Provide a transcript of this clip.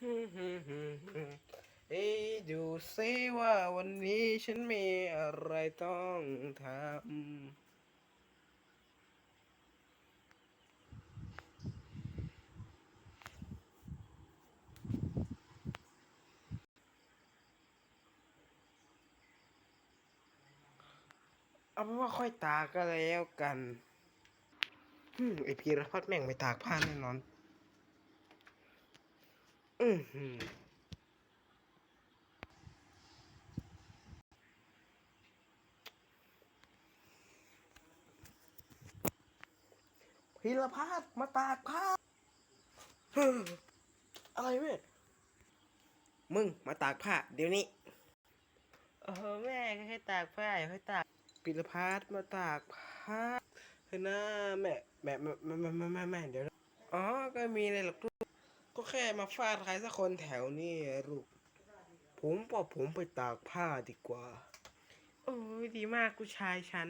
เอ้ยดูซิว่าวันนี้ฉันมีอะไรต้องทำเอาเป็นว่าค่อยตากก็แล้วกัน อืมไอพีรพัฒน์แม่งไม่ตากผ้าแน่นอน พิรพาดมาตากผ้าอะไรเว้ยมึงมาตากผ้าเดี๋ยวนี้โอ้แม่ก็แค่ตากผ้าอย่าให้ตากพิรพาดมาตากผ้าเฮ้ยนะแม่แม่แม่แม่แม่แม่เดี๋ยวอ๋อก็มีอะไรหรอกลูก ก็แค่มาฟาดใครสักคนแถวนี้ลูก ผมบอกผมไปตากผ้าดีกว่า โอ้ยดีมากกูชายฉัน